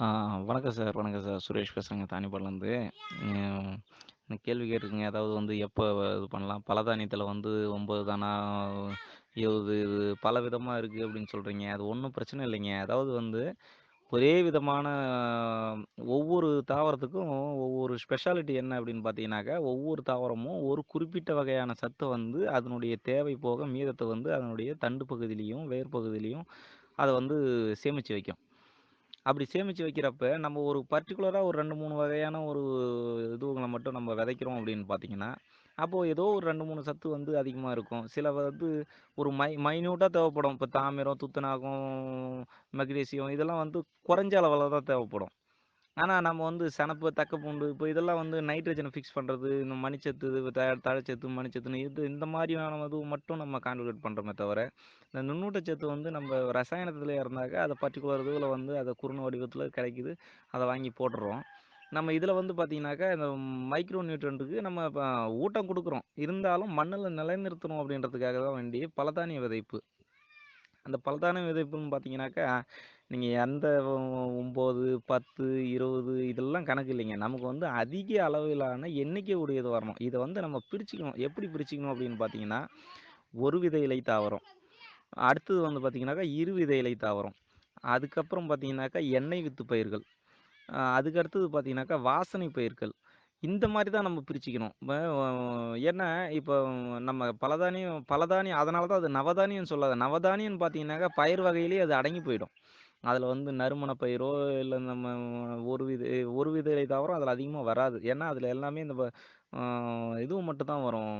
ஆ வணக்கம் சார், வணக்கம் சார். சுரேஷ் பேசுறேங்க தாணிப்பாடிலேருந்து. ம் கேள்வி கேட்டிருக்கீங்க. அதாவது வந்து எப்போ இது பண்ணலாம்? பலதானியத்தில வந்து 9 தானா, 20 இது பல விதமா இருக்கு அப்படின்னு சொல்றீங்க. அது ஒண்ணும் பிரச்சனை இல்லைங்க. அதாவது வந்து ஒரே விதமான ஒவ்வொரு தாவரத்துக்கும் ஒவ்வொரு ஸ்பெஷாலிட்டி என்ன அப்படின்னு பார்த்தீங்கன்னாக்கா, ஒவ்வொரு தாவரமும் ஒரு குறிப்பிட்ட வகையான சத்த வந்து அதனுடைய தேவை போக மீதத்த வந்து அதனுடைய தண்டு பகுதியிலயும், வேர் பகுதியிலயும் அத வந்து சேமிச்சு வைக்கும். அப்படி சேமிச்சு வைக்கிறப்ப, நம்ம ஒரு பர்டிகுலராக ஒரு 2, 3 வகையான ஒரு இதுவங்களை மட்டும் நம்ம விதைக்கிறோம் அப்படின்னு பார்த்தீங்கன்னா, அப்போது ஏதோ ஒரு 2, 3 சத்து வந்து அதிகமாக இருக்கும். சில வந்து ஒரு மை மைன்யூட்டாக தேவைப்படும். இப்போ தாமிரம், துத்தநாகம், மெக்னீசியம் இதெல்லாம் வந்து குறைஞ்ச அளவில் தான் தேவைப்படும். ஆனா நம்ம வந்து சணப்பு, தக்கப்பூண்டு இப்போ இதெல்லாம் வந்து நைட்ரஜனை ஃபிக்ஸ் பண்றது, இந்த மணிச்சத்து, த தழைச்சத்து, மணிச்சத்துன்னு இது இந்த மாதிரியான இது மட்டும் நம்ம கான்ட்ரிபியூட் பண்ணுறோமே தவிர, இந்த நுண்ணூட்டச்சத்து வந்து நம்ம ரசாயனத்தில் இருந்தாக்க, அதை பர்ட்டிகுலர் இதில் வந்து அதை குறுண வடிவத்தில் கிடைக்குது. அதை வாங்கி போட்டுறோம் நம்ம இதில் வந்து பார்த்தீங்கன்னாக்கா, இந்த மைக்ரோ நியூட்ரண்ட்டுக்கு நம்ம இப்போ ஊட்டம் கொடுக்குறோம் இருந்தாலும் மண்ணில் நிலைநிறுத்தணும் அப்படின்றதுக்காக தான் வேண்டி பலதானிய விதைப்பு. அந்த பலதானிய விதைப்புன்னு பார்த்தீங்கன்னாக்கா, நீங்கள் எந்த 9, 10, 20 இதெல்லாம் கணக்கு இல்லைங்க. நமக்கு வந்து அதிக அளவிலான எண்ணிக்கை உடையது வரணும். இதை வந்து நம்ம பிரிச்சுக்கணும். எப்படி பிரிச்சுக்கணும் அப்படின்னு பார்த்தீங்கன்னா, ஒரு வித இலை தாவரம். அடுத்தது வந்து பார்த்தீங்கன்னாக்கா, இரு வித இலை தாவரம். அதுக்கப்புறம் பார்த்தீங்கன்னாக்கா, எண்ணெய் வித்து பயிர்கள். அதுக்கு அடுத்தது பார்த்தீங்கன்னாக்கா, வாசனை பயிர்கள். இந்த மாதிரி தான் நம்ம பிரிச்சுக்கணும். ஏன்னா, இப்போ நம்ம பலதானியம் பலதானியம் அதனால தான் அது நவதானியம்னு சொல்லாத. நவதானியம்னு பார்த்தீங்கன்னாக்கா, பயிர் வகையிலேயே அது அடங்கி போயிடும். அதில் வந்து நறுமண பயிரோ, இல்லை நம்ம ஒரு வித ஒரு விதை தவிர தாவரம் அதிகமாக வராது. ஏன்னா, அதில் எல்லாமே இந்த இதுவும் மட்டும் தான் வரும்.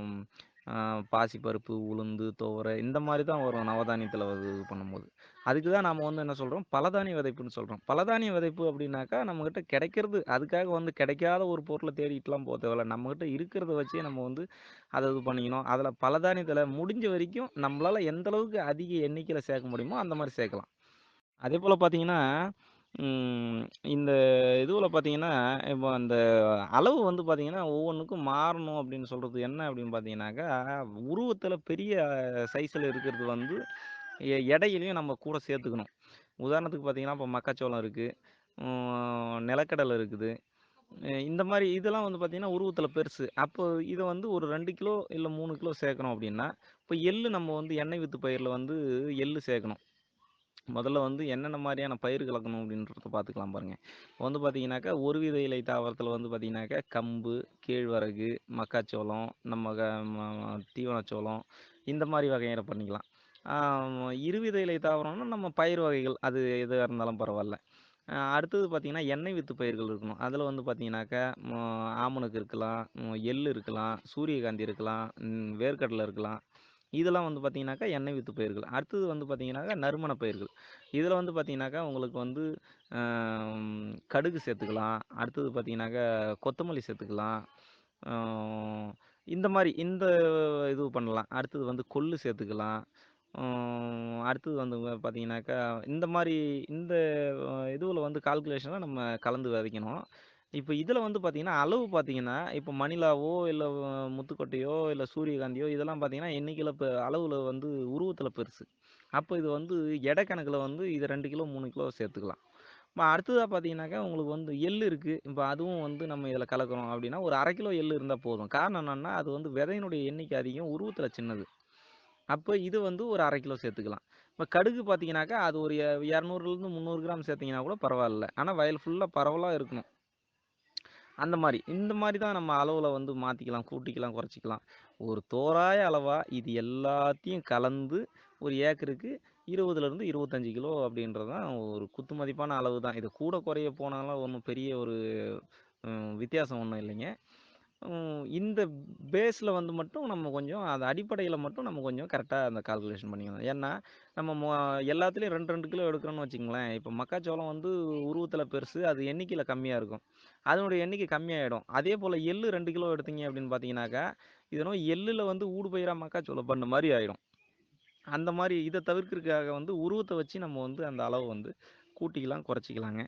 பாசிப்பருப்பு, உளுந்து, துவரை இந்த மாதிரி தான் வரும் நவதானியத்தில் இது பண்ணும்போது. அதுக்கு தான் நம்ம வந்து என்ன சொல்கிறோம் பலதானிய விதைப்புன்னு சொல்கிறோம் பலதானிய விதைப்பு அப்படின்னாக்கா, நம்மக்கிட்ட கிடைக்கிறது அதுக்காக வந்து கிடைக்காத ஒரு பொருளை தேடிட்டுலாம் போக தேவையில்ல. நம்மக்கிட்ட இருக்கிறத வச்சே நம்ம வந்து அதை இது பண்ணிக்கணும். அதில் பலதானியத்தில் முடிஞ்ச வரைக்கும் நம்மளால் எந்தளவுக்கு அதிக எண்ணிக்கையில் சேர்க்க முடியுமோ, அந்த மாதிரி சேர்க்கலாம். அதே போல் பார்த்தீங்கன்னா, ம் இந்த இதுவுல பார்த்தீங்கன்னா, இப்போ அந்த அளவு வந்து பார்த்தீங்கன்னா, ஒவ்வொன்னுக்கும் மாறணும் அப்படின்னு சொல்றது என்ன அப்படின்னு பார்த்தீங்கன்னாக்கா, உருவத்தில பெரிய சைஸ்ல இருக்கிறது வந்து எ எடையிலயும் நம்ம கூட சேர்த்துக்கணும். உதாரணத்துக்கு பார்த்தீங்கன்னா, இப்போ மக்காச்சோளம் இருக்கு. ம் நிலக்கடலை இருக்குது. அ இந்த மாரி இதெல்லாம் வந்து பார்த்தீங்கன்னா, உருவத்தில பெருசு. அப்போ இத வந்து ஒரு 2 கிலோ இல்ல 3 கிலோ சேர்க்கிறோம் அப்படின்னா, இப்போ எள்ளு நம்ம வந்து எண்ணெய் வித்து பயிர்ல வந்து எள்ளு சேர்க்கணும். முதல்ல வந்து என்னென்ன மாதிரியான பயிர் கலக்கணும் அப்படின்றத பார்த்துக்கலாம் பாருங்கள் இப்போ வந்து பார்த்தீங்கன்னாக்கா, ஒரு வித இலை தாவரத்தில் வந்து பார்த்தீங்கன்னாக்கா, கம்பு, கேழ்வரகு, மக்காச்சோளம், நம்ம க ம தீவனச்சோளம் இந்த மாதிரி வகையில பண்ணிக்கலாம். இருவித இலை தாவரம்னா நம்ம பயிர் வகைகள். அது எதுவாக இருந்தாலும் பரவாயில்ல அடுத்தது பார்த்தீங்கன்னா, எண்ணெய் வித்து பயிர்கள் இருக்கணும். அதில் வந்து பார்த்தீங்கன்னாக்கா, ஆமணக்கு இருக்கலாம், எள் இருக்கலாம், சூரியகாந்தி இருக்கலாம், வேர்க்கடலை இருக்கலாம். இதெல்லாம் வந்து பார்த்தீங்கன்னாக்கா, எண்ணெய் வித்து பயிர்கள். அடுத்தது வந்து பார்த்தீங்கன்னாக்கா, நறுமண பயிர்கள். இதில் வந்து பார்த்தீங்கன்னாக்கா, உங்களுக்கு வந்து கடுகு சேர்த்துக்கலாம். அடுத்தது பார்த்தீங்கன்னாக்கா, கொத்தமல்லி சேர்த்துக்கலாம். இந்த மாதிரி இந்த இது பண்ணலாம். அடுத்தது வந்து கொள்ளு சேர்த்துக்கலாம். அடுத்தது வந்து பார்த்தீங்கன்னாக்கா, இந்த மாதிரி இந்த இதுவில் வந்து கால்குலேஷனில் நம்ம கலந்து விதைக்கணும். இப்ப இதில் வந்து பார்த்தீங்கன்னா, அளவு பார்த்தீங்கன்னா, இப்ப மணிலாவோ, இல்ல முத்துக்கொட்டையோ, இல்ல சூரியகாந்தியோ இதெல்லாம் பார்த்தீங்கன்னா, எண்ணிக்கையில பெ அளவுல வந்து உருவத்தில் பெருசு. அப்ப இது வந்து எடை கணக்குல வந்து இது 2 கிலோ, 3 கிலோ சேர்த்துக்கலாம். இப்போ அடுத்ததா பார்த்தீங்கன்னாக்கா, உங்களுக்கு வந்து எள்ளு இருக்கு. இப்ப அதுவும் வந்து நம்ம இதில் கலக்கிறோம் அப்படின்னா, ஒரு 1/2 கிலோ எள்ளு இருந்தா போதும். காரணம் என்னன்னா, அது வந்து விதையினுடைய எண்ணிக்கை அதிகம், உருவத்தில் சின்னது. அப்ப இது வந்து ஒரு 1/2 கிலோ சேர்த்துக்கலாம். இப்ப கடுகு பார்த்தீங்கன்னாக்கா, அது ஒரு எ 200லிருந்து 300 கிராம் சேர்த்தீங்கன்னா கூட பரவால்ல. ஆனா வயல் ஃபுல்லா பரவலா இருக்கணும். அந்த மாதிரி இந்த மாதிரி தான் நம்ம அளவில் வந்து மாற்றிக்கலாம் கூட்டிக்கலாம், குறைச்சிக்கலாம். ஒரு தோராய அளவாக இது எல்லாத்தையும் கலந்து ஒரு ஏக்கருக்கு 20லிருந்து 25 கிலோ அப்படின்றது தான் ஒரு குத்து மதிப்பான அளவு தான். இது கூட குறைய போனாலும் ஒன்றும் பெரிய ஒரு வித்தியாசம் ஒன்றும் இல்லைங்க. இந்த பேஸில் வந்து மட்டும் நம்ம கொஞ்சம் அது அடிப்படையில் மட்டும் நம்ம கொஞ்சம் கரெக்டாக அந்த கால்குலேஷன் பண்ணிக்கணும். ஏன்னா, நம்ம மொ எல்லாத்துலேயும் ரெண்டு ரெண்டு கிலோ எடுக்கிறோன்னு வச்சுங்களேன் இப்போ மக்காச்சோளம் வந்து உருவத்தில் பெருசு. அது எண்ணிக்கையில் கம்மியாக இருக்கும். அதனுடைய எண்ணிக்கை கம்மியாகிடும் அதே போல் எள்ளு ரெண்டு கிலோ எடுத்தீங்க அப்படின்னு பார்த்தீங்கன்னாக்கா, இதனால் எள்ளில் வந்து வந்து ஊடுபயிரா மக்காச்சோளம் பண்ண மாதிரி ஆகிடும் அந்த மாதிரி இதை தவிர்க்கிறதுக்காக வந்து உருவத்தை வச்சு நம்ம வந்து அந்த அளவு வந்து கூட்டிக்கலாம், குறைச்சிக்கலாங்க.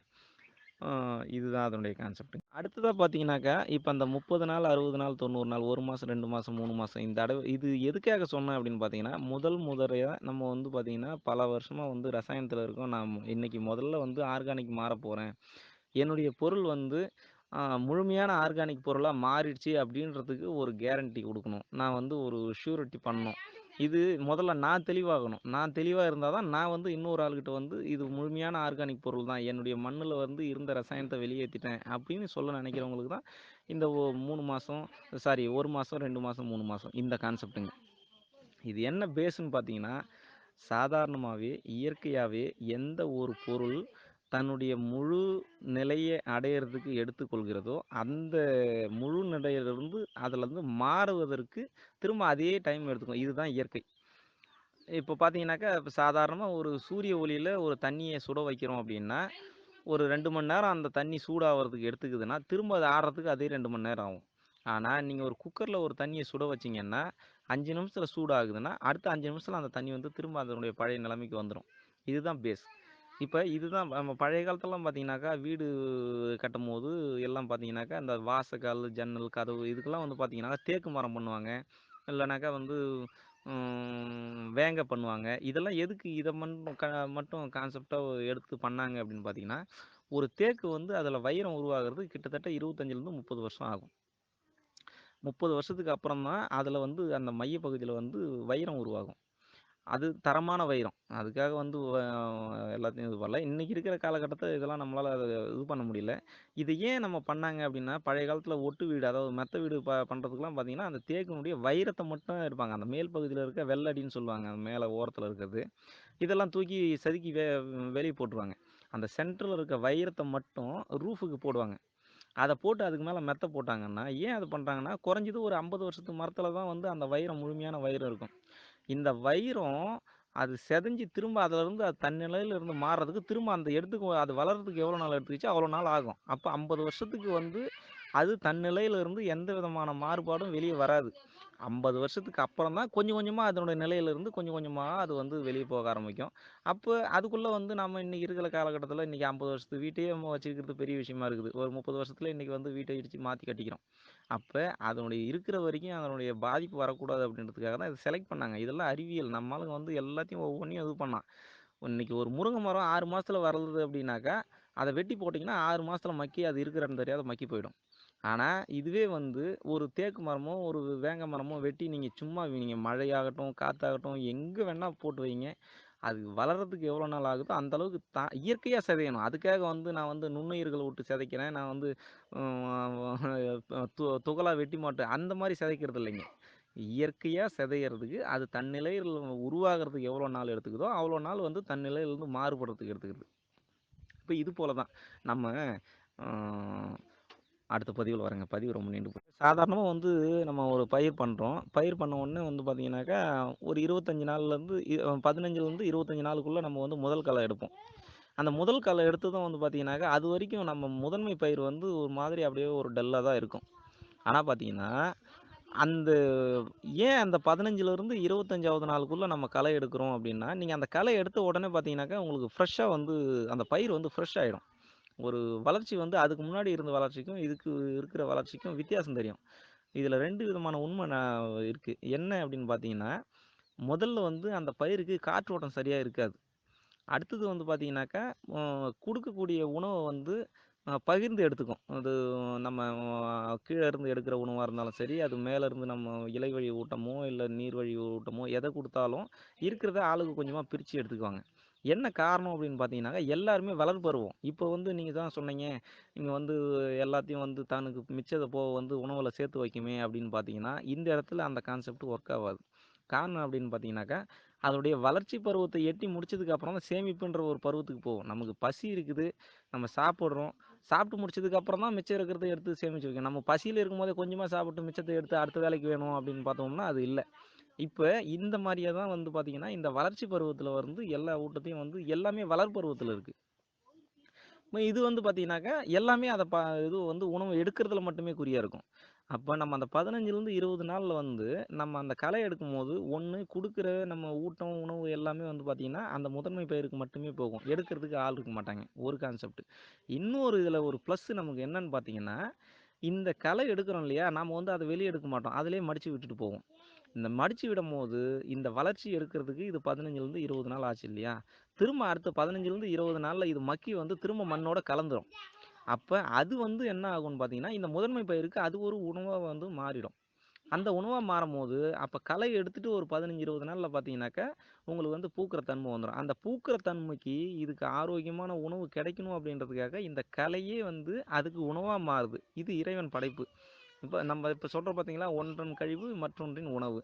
இதுதான் அதனுடைய கான்செப்ட். அடுத்ததாக பார்த்தீங்கன்னாக்கா, இப்போ அந்த 30 நாள், 60 நாள், 90 நாள், ஒரு மாதம் ரெண்டு மாதம் மூணு மாதம் இந்த அடவு இது எதுக்காக சொன்னேன் அப்படின்னு பார்த்தீங்கன்னா, முதல் முதலையாக நம்ம வந்து பார்த்தீங்கன்னா, பல வருஷமாக வந்து ரசாயனத்தில் இருக்கோம். நான் இன்னைக்கு முதல்ல வந்து ஆர்கானிக் மாற போகிறேன் என்னுடைய பொருள் வந்து முழுமையான ஆர்கானிக் பொருளாக மாறிடுச்சு அப்படின்றதுக்கு ஒரு கேரண்டி கொடுக்கணும் நான் வந்து ஒரு ஷூரிட்டி பண்ணணும். இது முதல்ல நான் தெளிவாகணும். நான் தெளிவாக இருந்தால் தான் நான் வந்து இன்னொரு ஆள்கிட்ட வந்து இது முழுமையான ஆர்கானிக் பொருள் தான். என்னுடைய மண்ணில் வந்து இருந்த ரசாயனத்தை வெளியேற்றிட்டேன் அப்படின்னு சொல்ல நினைக்கிறவங்களுக்கு தான் இந்த மூணு மாதம் சாரி ஒரு மாதம் ரெண்டு மாதம் மூணு மாதம் இந்த கான்செப்ட்டுங்க. இது என்ன பேஸுன்னு பார்த்தீங்கன்னா, சாதாரணமாகவே இயற்கையாகவே எந்த ஒரு பொருள் தன்னுடைய முழு நிலையை அடையறதுக்கு எடுத்துக்கொள்கிறதோ, அந்த முழு நிலையிலிருந்து அதுலருந்து மாறுவதற்கு திரும்ப அதே டைம் எடுத்துக்கும். இதுதான் இயற்கை. இப்போ பார்த்தீங்கன்னாக்கா, இப்போ சாதாரணமாக ஒரு சூரிய ஒளியில் ஒரு தண்ணியை சுட வைக்கிறோம் அப்படின்னா, ஒரு ரெண்டு மணி நேரம் அந்த தண்ணி சூடாகிறதுக்கு எடுத்துக்குதுன்னா, திரும்ப அது ஆடுறதுக்கு அதே ரெண்டு மணி நேரம் ஆகும். ஆனால் நீங்கள் ஒரு குக்கரில் ஒரு தண்ணியை சுட வச்சிங்கன்னா அஞ்சு நிமிஷத்தில் சூடாகுதுன்னா, அடுத்த அஞ்சு நிமிஷத்தில் அந்த தண்ணி வந்து திரும்ப அதனுடைய பழைய நிலைமைக்கு வந்துடும் இதுதான் பேஸ். இப்போ இதுதான் நம்ம பழைய காலத்துலலாம் பார்த்தீங்கன்னாக்கா, வீடு கட்டும்போது எல்லாம் பார்த்தீங்கன்னாக்கா, இந்த வாசக்கால், ஜன்னல், கதவு இதுக்கெல்லாம் வந்து பார்த்தீங்கன்னாக்கா தேக்கு மரம் பண்ணுவாங்க. இல்லைனாக்கா வந்து வேங்க பண்ணுவாங்க. இதெல்லாம் எதுக்கு இதை மட்டும் க மட்டும் கான்செப்டாக எடுத்து பண்ணாங்க அப்படின்னு பார்த்தீங்கன்னா, ஒரு தேக்கு வந்து அதில் வைரம் உருவாகிறது கிட்டத்தட்ட 25லேருந்து 30 வருஷம் ஆகும். 30 வருஷத்துக்கு அப்புறம் தான் அதில் வந்து அந்த மையப்பகுதியில் வந்து வைரம் உருவாகும். அது தரமான வைரம். அதுக்காக வந்து எல்லாத்தையும் இது பண்ணல. இன்றைக்கி இருக்கிற காலகட்டத்தில் இதெல்லாம் நம்மளால் அத இது பண்ண முடியல. இது ஏன் நம்ம பண்ணாங்க அப்படின்னா, பழைய காலத்தில் ஒட்டு வீடு அதாவது மெத்த வீடு ப பண்ணுறதுக்குலாம் பார்த்திங்கன்னா அந்த தேக்கினுடைய வைரத்தை மட்டும் இருப்பாங்க அந்த மேல் பகுதியில் இருக்க வெள்ளடின்னு சொல்லுவாங்க. அந்த மேலே ஓரத்தில் இருக்கிறது. இதெல்லாம் தூக்கி செதுக்கி வெ வெளியே போட்டுருவாங்க. அந்த சென்டரில் இருக்க வைரத்தை மட்டும் ரூஃபுக்கு போடுவாங்க. அதை போட்டு அதுக்கு மேலே மெத்த போட்டாங்கன்னா, ஏன் அது பண்ணுறாங்கன்னா குறைஞ்சது ஒரு 50 வருஷத்து மரத்தில் தான் வந்து அந்த வைரம் முழுமையான வைரம் இருக்கும். இந்த வைரம் அது செதஞ்சு திரும்ப அதிலிருந்து அது தன் மாறுறதுக்கு திரும்ப அந்த எடுத்துக்கு அது வளர்றதுக்கு எவ்வளோ நாள் எடுத்துக்கிச்சு அவ்வளோ நாள் ஆகும். அப்போ ஐம்பது வருஷத்துக்கு வந்து அது தன் எந்த விதமான மாறுபாடும் வெளியே வராது. 50 வருஷத்துக்கு அப்புறம் தான் கொஞ்சம் கொஞ்சமாக அதனுடைய நிலையிலிருந்து கொஞ்சம் கொஞ்சமாக அது வந்து வெளியே போக ஆரம்பிக்கும். அப்போ அதுக்குள்ளே வந்து நம்ம இன்றைக்கி இருக்கிற காலகட்டத்தில் இன்றைக்கி ஐம்பது வருஷத்து வீட்டையே நம்ம வச்சுருக்கிறது பெரிய விஷயமா இருக்குது. ஒரு முப்பது வருஷத்தில் இன்னைக்கு வந்து வீட்டை இடித்து மாற்றி கட்டிக்கிறோம். அப்போ அதனுடைய இருக்கிற வரைக்கும் அதனுடைய பாதிப்பு வரக்கூடாது அப்படின்றதுக்காக தான் இதை செலக்ட் பண்ணாங்க. இதெல்லாம் அறிவியல். நம்ம வந்து எல்லாத்தையும் ஒவ்வொன்றையும் இது பண்ணான். இன்னைக்கு ஒரு முருங்கை மரம் ஆறு மாதத்தில் வர்றது அப்படின்னாக்கா, அதை வெட்டி போட்டிங்கன்னா ஆறு மாதத்தில் மக்கி அது இருக்கிறன்னு தெரியாத மக்கி போயிடும். ஆனால் இதுவே வந்து ஒரு தேக்கு மரமோ, ஒரு வேங்க மரமோ வெட்டி நீங்கள் சும்மா நீங்கள் மழையாகட்டும், காற்றாகட்டும் எங்கே வேணால் போட்டு வைங்க. அது வளர்றதுக்கு எவ்வளோ நாள் ஆகுதோ, அந்த அளவுக்கு தா இயற்கையாக சிதையணும். அதுக்காக வந்து நான் வந்து நுண்ணுயிர்களை விட்டு சிதைக்கிறேன். நான் வந்து து துகளாக வெட்டி மாட்டேன். அந்த மாதிரி சிதைக்கிறது இல்லைங்க. இயற்கையாக சிதையறதுக்கு அது தன்னிலையில் உருவாகிறதுக்கு எவ்வளோ நாள் எடுத்துக்குதோ, அவ்வளோ நாள் வந்து தன்னிலையிலேருந்து மாறுபடுறதுக்கு எடுத்துக்கிறது இப்போ இது போல தான். நம்ம அடுத்த பதிவில் வரேங்க. பதிவு ரொம்ப நீண்டு போகும் சாதாரணமாக வந்து நம்ம ஒரு பயிர் பண்ணுறோம் பயிர் பண்ண உடனே வந்து பார்த்திங்கனாக்கா ஒரு 25 நாள்லேருந்து பதினஞ்சுலேருந்து இருபத்தஞ்சி நாளுக்குள்ளே நம்ம வந்து முதல் களை எடுப்போம். அந்த முதல் களை எடுத்ததும் வந்து பார்த்தீங்கன்னாக்கா, அதுவரைக்கும் நம்ம முதன்மை பயிர் வந்து ஒரு மாதிரி அப்படியே ஒரு டல்லாக தான் இருக்கும். ஆனால் பார்த்திங்கன்னா அந்த ஏன் அந்த பதினஞ்சுலேருந்து இருபத்தஞ்சாவது நாளுக்குள்ளே நம்ம களை எடுக்கிறோம் அப்படின்னா, நீங்கள் அந்த களை எடுத்த உடனே பார்த்தீங்கன்னாக்கா, உங்களுக்கு ஃப்ரெஷ்ஷாக வந்து அந்த பயிர் வந்து ஃப்ரெஷ் ஆகிடும் ஒரு வளர்ச்சி வந்து அதுக்கு முன்னாடி இருந்த வளர்ச்சிக்கும், இதுக்கு இருக்கிற வளர்ச்சிக்கும் வித்தியாசம் தெரியும். இதில் ரெண்டு விதமான உண்மை நான் இருக்குது என்ன அப்படின்னு பார்த்தீங்கன்னா, முதல்ல வந்து அந்த பயிருக்கு காற்றோட்டம் சரியாக இருக்காது. அடுத்தது வந்து பார்த்தீங்கன்னாக்கா, கொடுக்கக்கூடிய உணவை வந்து பகிர்ந்து எடுத்துக்கும். அது நம்ம கீழே இருந்து எடுக்கிற உணவாக இருந்தாலும் சரி, அது மேலேருந்து நம்ம இலை வழி ஊட்டமோ, இல்லை நீர் வழி ஊட்டமோ எதை கொடுத்தாலும் இருக்கிறத ஆளுக்கு கொஞ்சமாக பிரித்து எடுத்துக்குவாங்க. என்ன காரணம் அப்படின்னு பார்த்தீங்கன்னாக்கா, எல்லாருமே வளர்பருவம். இப்போ வந்து நீங்கள் தான் சொன்னீங்க, நீங்கள் வந்து எல்லாத்தையும் வந்து தனக்கு மிச்சத்தை போக வந்து உணவில் சேர்த்து வைக்குமே அப்படின்னு பார்த்தீங்கன்னா, இந்த இடத்துல அந்த கான்செப்ட் ஒர்க் ஆகாது காரணம் அப்படின்னு பார்த்தீங்கன்னாக்கா, அதோடைய வளர்ச்சி பருவத்தை எட்டி முடிச்சதுக்கு அப்புறம் தான் சேமிப்புன்ற ஒரு பருவத்துக்கு போகும். நமக்கு பசி இருக்குது, நம்ம சாப்பிட்றோம் சாப்பிட்டு முடிச்சதுக்கு அப்புறம் தான் மிச்சம் இருக்கிறத எடுத்து சேமிச்சு வைக்கணும். நம்ம பசியில் இருக்கும்போதே கொஞ்சமாக சாப்பிட்டு மிச்சத்தை எடுத்து அடுத்த வேலைக்கு வேணும் அப்படின்னு பார்த்தோம்னா, அது இல்லை இப்போ இந்த மாதிரியே தான் வந்து பார்த்தீங்கன்னா, இந்த வளர்ச்சி பருவத்தில் வந்து எல்லா ஊட்டத்தையும் வந்து எல்லாமே வளர்பருவத்தில இருக்குது இது வந்து பார்த்தீங்கன்னாக்கா, எல்லாமே அதை ப இது வந்து உணவு எடுக்கிறதுல மட்டுமே குறியாக இருக்கும். அப்போ நம்ம அந்த பதினஞ்சுலேருந்து இருபது நாளில் வந்து, நம்ம அந்த களை எடுக்கும்போது, ஒன்று கொடுக்குற நம்ம ஊட்டம், உணவு எல்லாமே வந்து பார்த்திங்கன்னா அந்த முதன்மை பயிருக்கு மட்டுமே போகும். எடுக்கிறதுக்கு ஆள் இருக்க மாட்டாங்க. ஒரு கான்செப்ட். இன்னொரு இதில் ஒரு ப்ளஸ் நமக்கு என்னன்னு பார்த்தீங்கன்னா, இந்த களை எடுக்கிறோம் இல்லையா? நம்ம வந்து அதை வெளியே எடுக்க மாட்டோம். அதிலே மடித்து விட்டுட்டு போவோம். இந்த மடிச்சு விடும்போது, இந்த வளர்ச்சி எடுக்கிறதுக்கு இது 15லிருந்து 20 நாள் ஆச்சு இல்லையா? திரும்ப அடுத்த பதினஞ்சுலேருந்து இருபது நாளில் இது மக்கி வந்து திரும்ப மண்ணோட கலந்துரும். அப்போ அது வந்து என்ன ஆகும்னு பார்த்தீங்கன்னா, இந்த முதன்மை பயிருக்கு அது ஒரு உணவாக வந்து மாறிடும். அந்த உணவாக மாறும்போது, அப்போ களை எடுத்துகிட்டு ஒரு பதினஞ்சு இருபது நாளில் பார்த்தீங்கன்னாக்கா, உங்களுக்கு வந்து பூக்கிற தன்மை வந்துடும் அந்த பூக்கிற தன்மைக்கு இதுக்கு ஆரோக்கியமான உணவு கிடைக்கணும் அப்படின்றதுக்காக, இந்த கலையே வந்து அதுக்கு உணவாக மாறுது. இது இறைவன் படைப்பு. இப்போ நம்ம இப்போ சொல்கிறோம் பார்த்தீங்களா, "ஒன்றன் கழிவு மற்றொன்றின் உணவு."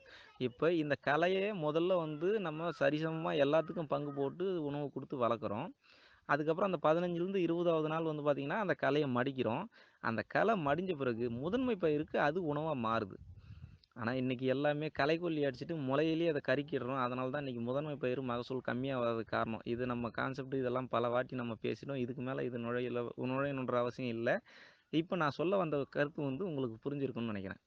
இப்போ இந்த கலையை முதல்ல வந்து நம்ம சரிசமமாக எல்லாத்துக்கும் பங்கு போட்டு உணவு கொடுத்து வளர்க்குறோம். அதுக்கப்புறம் அந்த 15லிருந்து 20வது நாள் வந்து பார்த்திங்கன்னா அந்த கலையை மடிக்கிறோம். அந்த கலை மடிஞ்ச பிறகு முதன்மை பயிருக்கு அது உணவாக மாறுது. ஆனால் இன்றைக்கி எல்லாமே களைக்கொல்லி அடிச்சுட்டு முளையிலேயே அதை கருக்கிடுறோம். அதனால தான் இன்றைக்கி முதன்மை பயிர் மகசூல் கம்மியாக வர்றதுக்கு காரணம். இது நம்ம கான்செப்ட் இதெல்லாம் பல வாட்டி நம்ம பேசிட்டோம் இதுக்கு மேலே இது நுழையில நுழையணுன்ற அவசியம் இல்லை இப்போ நான் சொல்ல வந்த கருத்து வந்து உங்களுக்கு புரிஞ்சிருக்கும்னு நினைக்கிறேன்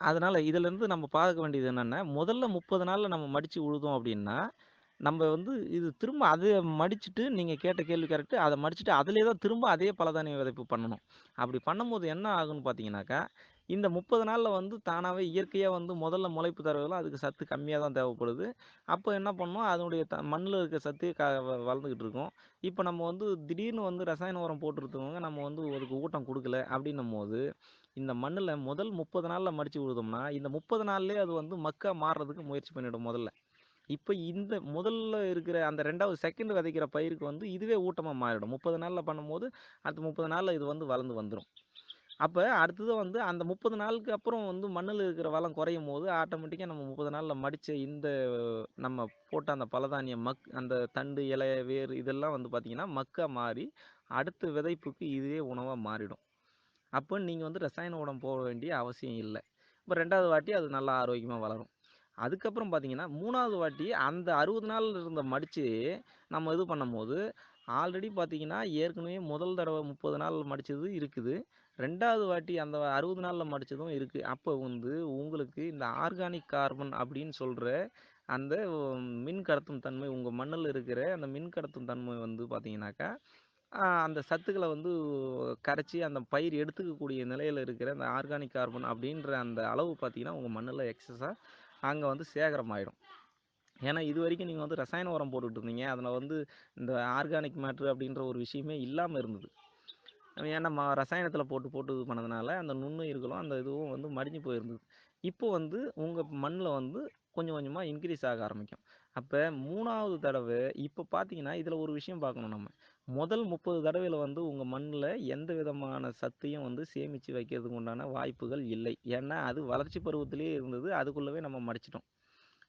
அதனால் இதிலேருந்து நம்ம பார்க்க வேண்டியது என்னென்னா முதல்ல முப்பது நாளில் நம்ம மடித்து உழுதோம் அப்படின்னா, நம்ம வந்து இது திரும்ப அதை மடிச்சுட்டு நீங்கள் கேட்ட கேள்வி கரெக்டு அதை மடிச்சுட்டு அதிலே தான் திரும்ப அதே பலதானிய விதைப்பு பண்ணணும். அப்படி பண்ணும்போது என்ன ஆகுன்னு பார்த்தீங்கன்னாக்கா, இந்த முப்பது நாளில் வந்து தானாகவே இயற்கையாக வந்து முதல்ல முளைப்பு தருவதெல்லாம் அதுக்கு சத்து கம்மியாக தான் தேவைப்படுது. அப்போ என்ன பண்ணோம் அதனுடைய த மண்ணில் இருக்க சத்து க வ இருக்கும். இப்போ நம்ம வந்து திடீர்னு வந்து ரசாயன உரம் போட்டுருக்கவங்க, நம்ம வந்து அதுக்கு ஊட்டம் குடுக்கல அப்படின்னும்போது, இந்த மண்ணில் முதல் முப்பது நாளில் மடித்து விடுதோம்னா இந்த முப்பது நாள்லேயே அது வந்து மக்கா மாறுறதுக்கு முயற்சி பண்ணிவிடும் முதல்ல. இப்போ இந்த முதல்ல இருக்கிற அந்த ரெண்டாவது செகண்ட் விதைக்கிற பயிருக்கு வந்து இதுவே ஊட்டமாக மாறிடும். முப்பது நாளில் பண்ணும்போது, அடுத்த முப்பது நாளில் இது வந்து வளர்ந்து வந்துடும் அப்போ அடுத்தது வந்து அந்த 30 நாளுக்கு அப்புறம் வந்து மண்ணில் இருக்கிற வளம் குறையும் போது ஆட்டோமேட்டிக்காக நம்ம முப்பது நாளில் மடித்த இந்த நம்ம போட்ட அந்த பலதானிய மக் அந்த தண்டு, இலை, வேர் இதெல்லாம் வந்து பார்த்தீங்கன்னா, மக்கா மாறி, அடுத்த விதைப்புக்கு இதுவே உணவாக மாறிடும். அப்போ நீங்கள் வந்து ரசாயன உரம் போக வேண்டிய அவசியம் இல்லை இப்போ ரெண்டாவது வாட்டி அது நல்லா ஆரோக்கியமாக வளரும். அதுக்கப்புறம் பார்த்தீங்கன்னா, மூணாவது வாட்டி அந்த 60 நாள் இருந்த மடித்து நம்ம இது பண்ணும்போது, ஆல்ரெடி பார்த்தீங்கன்னா, ஏற்கனவே முதல் தடவை முப்பது நாள் மடித்தது இருக்குது. ரெண்டாவது வாட்டி அந்த அறுபது நாளில் மடிச்சதும் இருக்குது அப்போ வந்து உங்களுக்கு இந்த ஆர்கானிக் கார்பன் அப்படின்னு சொல்கிற அந்த மின் கடத்தும் தன்மை உங்கள் மண்ணில் இருக்கிற அந்த மின் கடத்தும் தன்மை வந்து பார்த்தீங்கன்னாக்கா, அந்த சத்துக்களை வந்து கரைச்சி அந்த பயிர் எடுத்துக்கக்கூடிய நிலையில் இருக்கிற அந்த ஆர்கானிக் கார்பன் அப்படின்ற அந்த அளவு பார்த்தீங்கன்னா, உங்கள் மண்ணில் எக்ஸஸாக அங்கே வந்து சேகரமாயிடும். ஏன்னா, இது வரைக்கும் நீங்கள் வந்து ரசாயன உரம் போட்டுட்டு இருந்தீங்க. அதில் வந்து இந்த ஆர்கானிக் மேட்ரு அப்படின்ற ஒரு விஷயமே இல்லாமல் இருந்தது. ஏன்னா, ம போட்டு, போட்டு இது பண்ணதுனால, அந்த நுண்ணுயிர்களும், அந்த இதுவும் வந்து மடிஞ்சு போயிருந்தது. இப்போ வந்து உங்கள் மண்ணில் வந்து கொஞ்சம் கொஞ்சமாக இன்க்ரீஸ் ஆக ஆரம்பிக்கும். அப்போ மூணாவது தடவை இப்போ பார்த்தீங்கன்னா, இதில் ஒரு விஷயம் பார்க்கணும் நம்ம. முதல் முப்பது தடவையில் வந்து உங்கள் மண்ணில் எந்த விதமான சத்தையும் வந்து சேமித்து வைக்கிறதுக்கு உண்டான வாய்ப்புகள் இல்லை. ஏன்னா, அது வளர்ச்சி பருவத்திலே இருந்தது. அதுக்குள்ளவே நம்ம மடிச்சிட்டோம்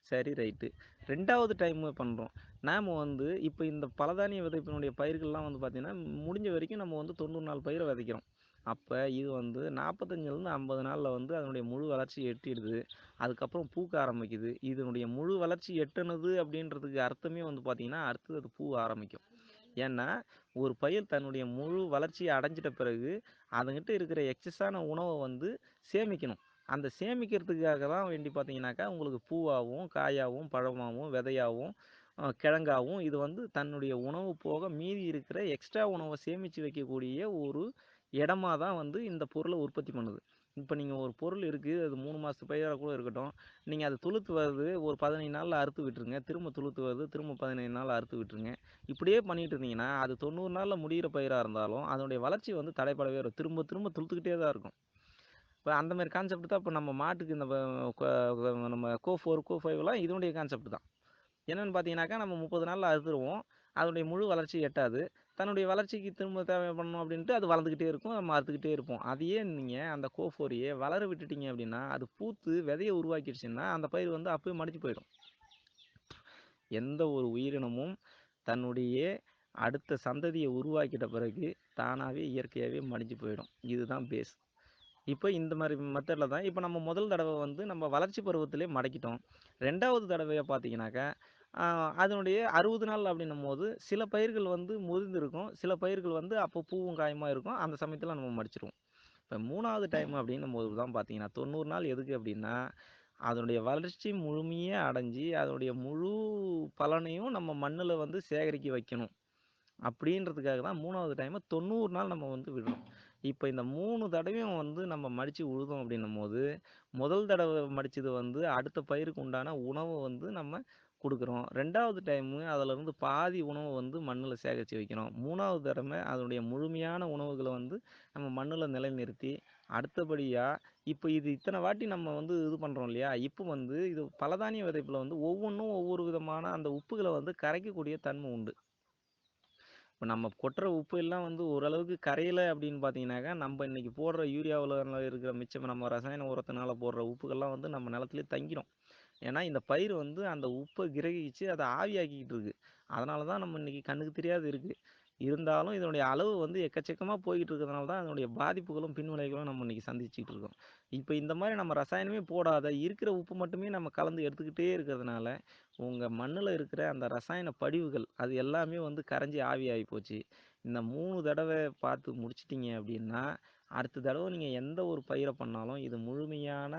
சரி ரைட்டு. ரெண்டாவது டைம் பண்ணுறோம் நாம் வந்து இப்போ இந்த பலதானிய விதைப்பினுடைய பயிர்கள்லாம் வந்து பார்த்திங்கன்னா முடிஞ்ச வரைக்கும் நம்ம வந்து 90 நாள் பயிரை விதைக்கிறோம். அப்போ இது வந்து நாற்பத்தஞ்சிலேருந்து ஐம்பது நாளில் வந்து அதனுடைய முழு வளர்ச்சி எட்டிடுது. அதுக்கப்புறம் பூக்க ஆரம்பிக்குது. இதனுடைய முழு வளர்ச்சி எட்டுனது அப்படின்றதுக்கு அர்த்தமே வந்து பார்த்திங்கன்னா அடுத்தது அது பூ ஆரம்பிக்கும். ஏன்னா, ஒரு பயிர் தன்னுடைய முழு வளர்ச்சியை அடைஞ்சிட்ட பிறகு, அதுங்கிட்ட இருக்கிற எக்ஸஸான உணவை வந்து சேமிக்கணும். அந்த சேமிக்கிறதுக்காக தான் வேண்டி பார்த்தீங்கன்னாக்கா, உங்களுக்கு பூவாகவும் காயாகவும் பழமாகவும் விதையாகவும் கிழங்காகவும் இது வந்து தன்னுடைய உணவு போக மீதி இருக்கிற எக்ஸ்ட்ரா உணவை சேமித்து வைக்கக்கூடிய ஒரு இடமா தான் வந்து இந்த பொருளை உற்பத்தி பண்ணுது. இப்போ நீங்கள் ஒரு பொருள் இருக்குது அது மூணு மாதத்து பயிராக கூட இருக்கட்டும். நீங்கள் அது துளுத்து வருது. ஒரு பதினைந்து நாளில் அறுத்து விட்டுருங்க. திரும்ப துளுத்து வருது. திரும்ப 15 நாள் அறுத்து விட்டுருங்க. இப்படியே பண்ணிகிட்டு இருந்தீங்கன்னா, அது தொண்ணூறு நாளில் முடியிற பயிராக இருந்தாலும், அதனுடைய வளர்ச்சி வந்து தடைப்படவே வரும். திரும்ப திரும்ப துளுத்துக்கிட்டே தான் இருக்கும். இப்போ அந்த மாதிரி கான்செப்ட் தான் இப்போ நம்ம மாட்டுக்கு இந்த நம்ம கோ ஃபோர் கோ ஃபைவ்லாம் இதனுடைய கான்செப்ட் தான். என்னென்னு பார்த்தீங்கன்னாக்கா, நம்ம முப்பது நாளில் அறுத்துருவோம். அதனுடைய முழு வளர்ச்சி எட்டாது. தன்னுடைய வளர்ச்சிக்கு திரும்ப தேவை பண்ணணும் அப்படின்ட்டு அது வளர்ந்துக்கிட்டே இருக்கும். நம்ம அறுத்துக்கிட்டே இருப்போம். அதையே நீங்கள் அந்த கோ-4யே வளர விட்டுட்டீங்க அப்படின்னா, அது பூத்து விதையை உருவாக்கிடுச்சுன்னா, அந்த பயிர் வந்து அப்போயே மடிஞ்சு போயிடும். எந்த ஒரு உயிரினமும் தன்னுடைய அடுத்த சந்ததியை உருவாக்கிட்ட பிறகு, தானாகவே இயற்கையாகவே மடிஞ்சு போயிடும். இதுதான் பேஸ். இப்போ இந்த மாதிரி மெத்தடில் தான் இப்போ நம்ம முதல் தடவை வந்து நம்ம வளர்ச்சி பருவத்திலே மடக்கிட்டோம். ரெண்டாவது தடவையை பார்த்தீங்கன்னாக்கா, அதனுடைய 60 நாள் அப்படின்னும் போது சில பயிர்கள் வந்து முதிர்ந்திருக்கும். சில பயிர்கள் வந்து அப்போ பூவும், காயமாக இருக்கும். அந்த சமயத்தில் நம்ம மடிச்சிருவோம் இப்போ மூணாவது டைம் அப்படின்னும் போது தான் பார்த்தீங்கன்னா, 90 நாள் எதுக்கு அப்படின்னா, அதனுடைய வளர்ச்சி முழுமையே அடைஞ்சு, அதனுடைய முழு பலனையும் நம்ம மண்ணில் வந்து சேகரிக்க வைக்கணும். அப்படின்றதுக்காக தான் மூணாவது டைமு 90 நாள் நம்ம வந்து விடுறோம். இப்போ இந்த மூணு தடவையும் வந்து நம்ம மடித்து உழுதோம் அப்படின்னும்போது, முதல் தடவை மடித்தது வந்து அடுத்த பயிருக்கு உண்டான உணவை வந்து நம்ம கொடுக்குறோம் ரெண்டாவது டைமு அதிலிருந்து பாதி உணவை வந்து மண்ணில் சேகரிச்சு வைக்கிறோம். மூணாவது தடவை அதனுடைய முழுமையான உணவுகளை வந்து நம்ம மண்ணில் நிலைநிறுத்தி, அடுத்தபடியாக இப்போ இது இத்தனை வாட்டி நம்ம வந்து இது பண்ணுறோம் இல்லையா? இப்போ வந்து இது பலதானிய விதைப்பில் வந்து ஒவ்வொன்றும் ஒவ்வொரு விதமான அந்த உப்புகளை வந்து கரைக்கக்கூடிய தன்மை உண்டு. இப்போ நம்ம கொட்டுற உப்பு எல்லாம் வந்து ஓரளவுக்கு கரையில் அப்படின்னு பார்த்தீங்கன்னாக்கா, நம்ம இன்றைக்கி போடுற யூரியாவில் இருக்கிற மிச்சம் நம்ம ரசாயன உரத்தினால போடுற உப்புகள்லாம் வந்து நம்ம நிலத்துலேயே தங்கிடும் ஏன்னா, இந்த பயிர் வந்து அந்த உப்பை கிரகிச்சு அதை ஆவியாக்கிக்கிட்டு இருக்குது அதனால தான் நம்ம இன்றைக்கி கண்ணுக்கு தெரியாது இருக்குது இருந்தாலும் இதனுடைய அளவு வந்து எக்கச்சக்கமாக போய்கிட்டு இருக்கிறதுனால தான் அதனுடைய பாதிப்புகளும், பின்விளைவுகளும் நம்ம இன்றைக்கி சந்திச்சுக்கிட்டு இருக்கோம். இப்போ இந்த மாதிரி நம்ம ரசாயனமே போடாத, இருக்கிற உப்பு மட்டுமே நம்ம கலந்து எடுத்துக்கிட்டே இருக்கிறதுனால, உங்கள் மண்ணில் இருக்கிற அந்த ரசாயன படிவுகள், அது எல்லாமே வந்து கரைஞ்சி ஆவியாகி போச்சு. இந்த மூணு தடவை பார்த்து முடிச்சிட்டிங்க அப்படின்னா, அடுத்த தடவை நீங்கள் எந்த ஒரு பயிரை பண்ணாலும், இது முழுமையான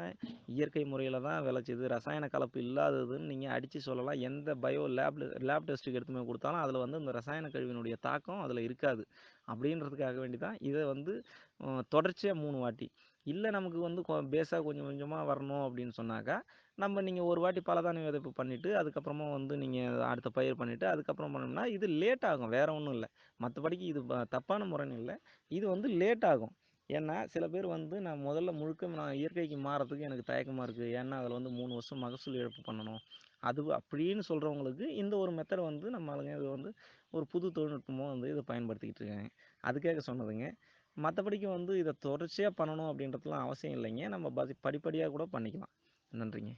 இயற்கை முறையில் தான் விளைச்சிது ரசாயன கலப்பு இல்லாததுன்னு நீங்கள் அடித்து சொல்லலாம். எந்த பயோ லேப் லேப் டெஸ்ட்டுக்கு எடுத்துமே கொடுத்தாலும் அதில் வந்து இந்த ரசாயன கழிவினுடைய தாக்கம் அதில் இருக்காது. அப்படின்றதுக்காக வேண்டி தான் இதை வந்து தொடர்ச்சியாக மூணு வாட்டி. இல்லை நமக்கு வந்து கொ கொஞ்சம் கொஞ்சமாக வரணும் அப்படின்னு சொன்னாக்கா, நம்ம நீங்கள் ஒரு வாட்டி பலதானிய விதைப்பு பண்ணிவிட்டு அதுக்கப்புறமா வந்து நீங்கள் அடுத்த பயிர் பண்ணிவிட்டு அதுக்கப்புறம் பண்ணோம்னா, இது லேட் ஆகும். வேறு ஒன்றும் இல்லை மற்றபடிக்கு இது ப தப்பான முறைன்னு இல்லை இது வந்து லேட் ஆகும். ஏன்னா, சில பேர் வந்து நான் முதல்ல முழுக்க நான் இயற்கைக்கு மாறதுக்கு எனக்கு தயக்கமாக இருக்குது ஏன்னா, அதில் வந்து மூணு வருஷம் மகசூல் இழப்பு பண்ணணும். அது அப்படின்னு சொல்கிறவங்களுக்கு இந்த ஒரு மெத்தடை வந்து நம்ம ஆளுங்க இது வந்து ஒரு புது தொழில்நுட்பமாக வந்து இதை பயன்படுத்திக்கிட்டு இருக்காங்க. அதுக்காக சொன்னதுங்க. மற்றபடிக்கு வந்து இதை தொடர்ச்சியாக பண்ணணும் அப்படின்றதுலாம் அவசியம் இல்லைங்க. நம்ம பதி படிப்படியாக கூட பண்ணிக்கலாம். நன்றிங்க.